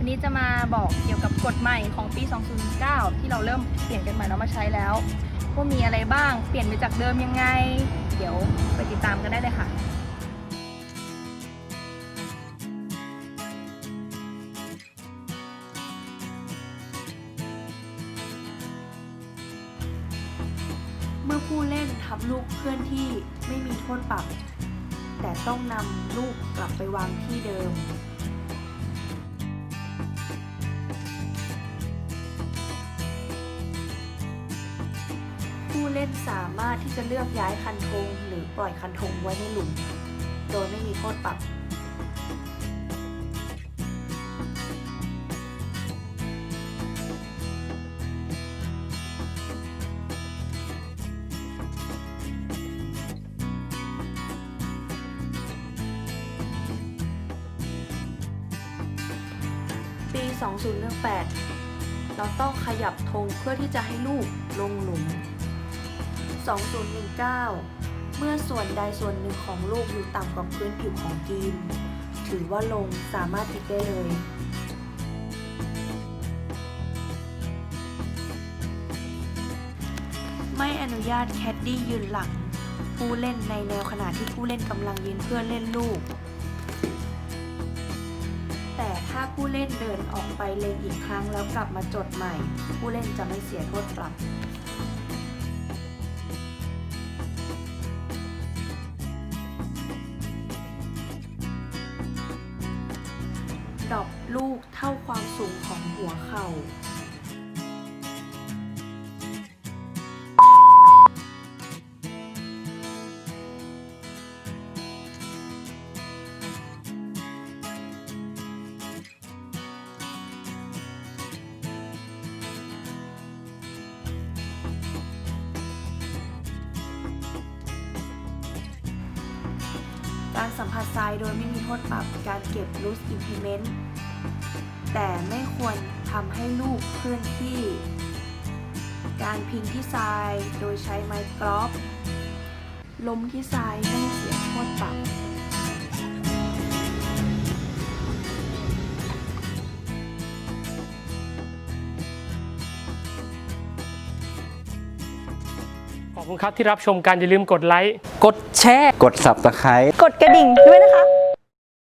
วันนี้จะมาบอกเกี่ยวกับกฎใหม่ของปี 2009 ที่เราเริ่มเปลี่ยนกันใหม่แล้วมาใช้แล้วว่ามีอะไรบ้างเปลี่ยนไปจากเดิมยังไง เดี๋ยวไปติดตามกันได้เลยค่ะเมื่อผู้เล่นทับลูกเคลื่อนที่ไม่มีโทษปรับ แต่ต้องนำลูกกลับไปวางที่เดิม เล่นสามารถที่จะเลือกย้ายคันธงหรือปล่อยคันธงไว้ในหลุม โดยไม่มีโทษปรับปี 2018 เราต้องขยับธงเพื่อที่จะให้ลูกลงหลุม 2019 เมื่อส่วนใดส่วนหนึ่งของลูกอยู่ต่ำกว่าพื้นผิวของกรีนถือว่าลงสามารถติดได้เลยไม่อนุญาตแคดดี้ยืนหลัง ผู้เล่นในแนวขณะที่ผู้เล่นกำลังยืนเพื่อเล่นลูก แต่ถ้าผู้เล่นเดินออกไปเลงอีกครั้งแล้วกลับมาจดใหม่ ผู้เล่นจะไม่เสียโทษปรับ ดรอปลูกเท่าความสูงของหัวเข่า การสัมผัสทรายโดยไม่มีโทษปรับการเก็บ loose implement แต่ไม่ควรทำให้ลูกเคลื่อนที่ การพิงที่ทรายโดยใช้ไม้กรอบล้มที่ทรายไม่เสียโทษปรับ คุณครับที่รับชมการอย่าลืมกดไลค์ กดแชร์ กด subscribe กดกระดิ่งด้วยนะคะ